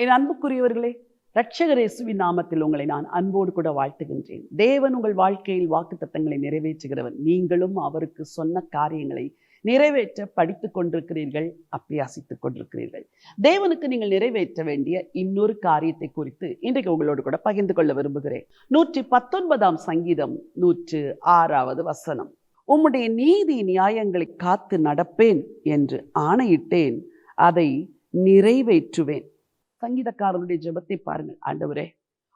என் அன்புக்குரியவர்களே ரட்சகரேசுவின் நாமத்தில் உங்களை நான் அன்போடு கூட வாழ்த்துகின்றேன். தேவன் உங்கள் வாழ்க்கையில் வாக்குத்தத்தங்களை நிறைவேற்றுகிறவர். நீங்களும் அவருக்கு சொன்ன காரியங்களை நிறைவேற்ற படித்துக் கொண்டிருக்கிறீர்கள் அப்பியாசித்துக் கொண்டிருக்கிறீர்கள். தேவனுக்கு நீங்கள் நிறைவேற்ற வேண்டிய இன்னொரு காரியத்தை குறித்து இன்றைக்கு உங்களோடு கூட பகிர்ந்து கொள்ள விரும்புகிறேன். நூற்றி பத்தொன்பதாம் சங்கீதம் நூற்று ஆறாவது வசனம். உம்முடைய நீதி நியாயங்களை காத்து நடப்பேன் என்று ஆணையிட்டேன் அதை நிறைவேற்றுவேன். சங்கீதக்காரனுடைய ஜெபத்தை பாருங்கள் ஆண்டவரே.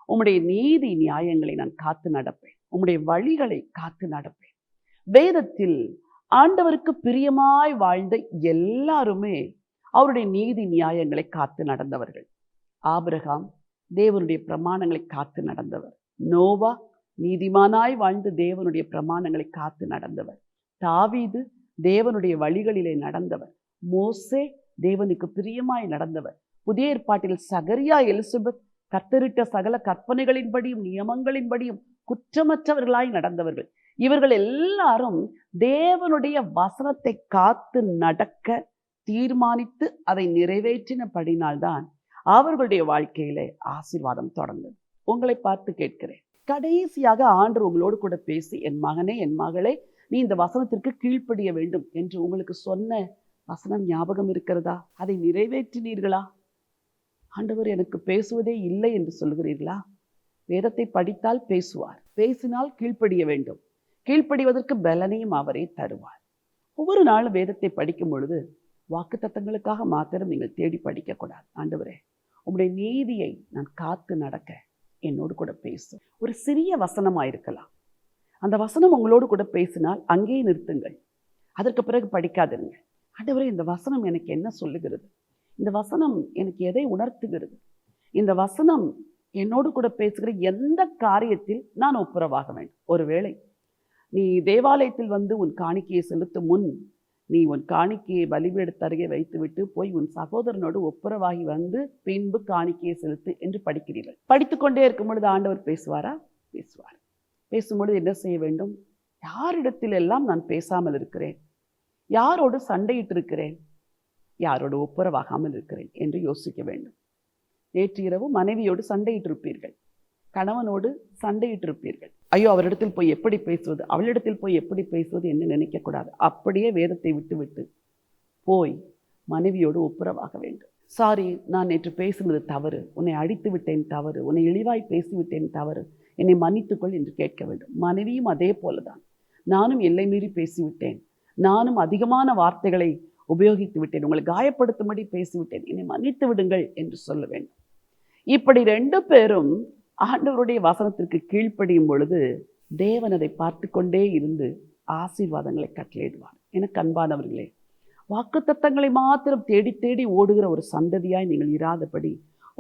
உம்முடைய நீதி நியாயங்களை நான் காத்து நடப்பேன். உம்முடைய வழிகளை காத்து நடப்பேன். வேதத்தில் ஆண்டவருக்கு பிரியமாய் வாழ்ந்த எல்லாருமே அவருடைய நீதி நியாயங்களை காத்து நடந்தவர்கள். ஆபிரகாம் தேவனுடைய பிரமாணங்களை காத்து நடந்தவர். நோவா நீதிமானாய் வாழ்ந்து தேவனுடைய பிரமாணங்களை காத்து நடந்தவர். தாவீது தேவனுடைய வழிகளிலே நடந்தவர். மோசே தேவனுக்கு பிரியமாய் நடந்தவர். புதிய ஏற்பாட்டில் சகரியா எலிசபெத் கத்தரிட்ட சகல கற்பனைகளின்படியும் நியமங்களின்படியும் குற்றமற்றவர்களாய் நடந்தவர்கள். இவர்கள் எல்லாரும் தேவனுடைய வசனத்தை காத்து நடக்க தீர்மானித்து அதை நிறைவேற்றினபடினால்தான் அவர்களுடைய வாழ்க்கையிலே ஆசீர்வாதம் தொடர்ந்தது உங்களை பார்த்து கேட்கிறேன். கடைசியாக ஆண்டு உங்களோடு கூட பேசி என் மகனே என் மகளே நீ இந்த வசனத்திற்கு கீழ்ப்படிய வேண்டும் என்று உங்களுக்கு சொன்ன வசனம் ஞாபகம் இருக்கிறதா? அதை நிறைவேற்றினீர்களா? ஆண்டவர் எனக்கு பேசுவதே இல்லை என்று சொல்கிறீர்களா வேதத்தை படித்தால் பேசுவார். பேசினால் கீழ்ப்படிய வேண்டும். கீழ்ப்படிவதற்கு பலனையும் அவரே தருவார். ஒவ்வொரு நாளும் வேதத்தை படிக்கும் பொழுது வாக்கு தத்தங்களுக்காக மாத்திரம் நீங்கள் தேடி படிக்கக்கூடாது. ஆண்டவரே உங்களுடைய நீதியை நான் காத்து நடக்க என்னோடு கூட பேசும் ஒரு சிறிய வசனமாக இருக்கலாம். அந்த வசனம் உங்களோடு கூட பேசினால் அங்கேயே நிறுத்துங்கள். அதற்கு பிறகு படிக்காதிருங்க ஆண்டவரே இந்த வசனம் எனக்கு என்ன சொல்லுகிறது? இந்த வசனம் எனக்கு எதை உணர்த்துகிறது? இந்த வசனம் என்னோடு கூட பேசுகிற எந்த காரியத்தில் நான் ஒப்புரவாக வேண்டும்? ஒருவேளை நீ தேவாலயத்தில் வந்து உன் காணிக்கையை செலுத்தும் முன் நீ உன் காணிக்கையை பலிபீடத்தருகே வைத்துவிட்டு போய் உன் சகோதரனோடு ஒப்புரவாகி வந்து பின்பு காணிக்கையை செலுத்து என்று படிக்கிறீர்கள். படித்துக்கொண்டே இருக்கும் பொழுது ஆண்டவர் பேசுவாரா? பேசுவார். பேசும்பொழுது என்ன செய்ய வேண்டும்? யாரிடத்தில் எல்லாம் நான் பேசாமல் இருக்கிறேன்? யாரோடு சண்டையிட்டு இருக்கிறேன் யாரோடு ஒப்புரவாகாமல் இருக்கிறேன் என்று யோசிக்க வேண்டும். நேற்று இரவு மனைவியோடு சண்டையிட்டிருப்பீர்கள். கணவனோடு சண்டையிட்டிருப்பீர்கள். ஐயோ அவரிடத்தில் போய் எப்படி பேசுவது? அவளிடத்தில் போய் எப்படி பேசுவது என்று நினைக்கக்கூடாது. அப்படியே வேதத்தை விட்டுவிட்டு போய் மனைவியோடு ஒப்புரவாக வேண்டும். சாரி நான் நேற்று பேசினது தவறு. உன்னை அடித்து விட்டேன் தவறு. உன்னை இழிவாய் பேசிவிட்டேன் தவறு. என்னை மன்னித்துக்கொள் என்று கேட்க வேண்டும். மனைவியும் அதே போலதான். நானும் எல்லை மீறி பேசிவிட்டேன் நானும் அதிகமான வார்த்தைகளை உபயோகித்து விட்டேன். உங்களை காயப்படுத்தும்படி பேசிவிட்டேன். என்னை மன்னித்து விடுங்கள் என்று சொல்ல வேண்டும். இப்படி ரெண்டு பேரும் ஆண்டவருடைய வசனத்திற்கு கீழ்ப்படியும் பொழுது தேவன் அதை பார்த்து கொண்டே இருந்து ஆசீர்வாதங்களை கட்டளையிடுவார். எனக்கு அன்பானவர்களே வாக்குத்தத்தங்களை மாத்திரம் தேடி தேடி ஓடுகிற ஒரு சந்ததியாய் நீங்கள் இராதபடி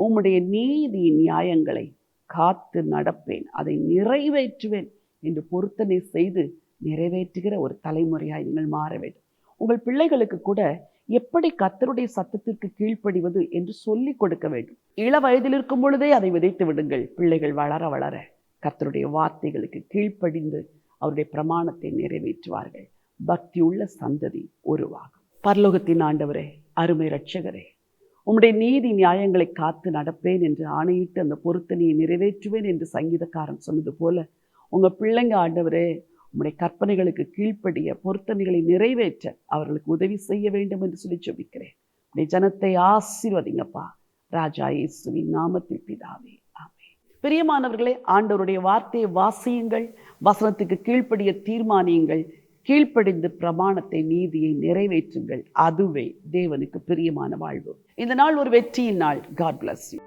உம்முடைய நீதி நியாயங்களை காத்து நடப்பேன். அதை நிறைவேற்றுவேன் என்று பொருத்தனை செய்து நிறைவேற்றுகிற ஒரு தலைமுறையாய் நீங்கள் மாற வேண்டும். உங்கள் பிள்ளைகளுக்கு கூட எப்படி கத்தருடைய சத்தத்திற்கு கீழ்ப்படிவது என்று சொல்லிக் கொடுக்க வேண்டும். இள வயதில் இருக்கும் பொழுதே அதை விதைத்து விடுங்கள். பிள்ளைகள் வளர வளர கர்த்தருடைய வார்த்தைகளுக்கு கீழ்ப்படிந்து அவருடைய பிரமாணத்தை நிறைவேற்றுவார்கள். பக்தியுள்ள சந்ததி உருவாகும். பரலோகத்தின் ஆண்டவரே அருமை ரட்சகரே உம்முடைய நீதி நியாயங்களை காத்து நடப்பேன் என்று ஆணையிட்டு அந்த பொருத்தனையை நிறைவேற்றுவேன் என்று சங்கீதக்காரன் சொன்னது போல உங்க பிள்ளைங்க ஆண்டவரே உம்முடைய கற்பனைகளுக்கு கீழ்ப்படிய பொருத்தனைகளை நிறைவேற்ற அவர்களுக்கு உதவி செய்ய வேண்டும் என்று சொல்லி ஜெபிக்கிறேன். உடைய ஜனத்தை ஆசீர்வதிங்கப்பா. ராஜா இயேசுவின் நாமத்தில் பிதாவே. ஆமே பிரியமானவர்களே ஆண்டவருடைய வார்த்தையை வாசியுங்கள். வசனத்துக்கு கீழ்ப்படிய தீர்மானியுங்கள். கீழ்ப்படிந்து பிரமாணத்தை நீதியை நிறைவேற்றுங்கள். அதுவே தேவனுக்கு பிரியமான வாழ்வு. இந்த நாள் ஒரு வெற்றியின் நாள். God bless you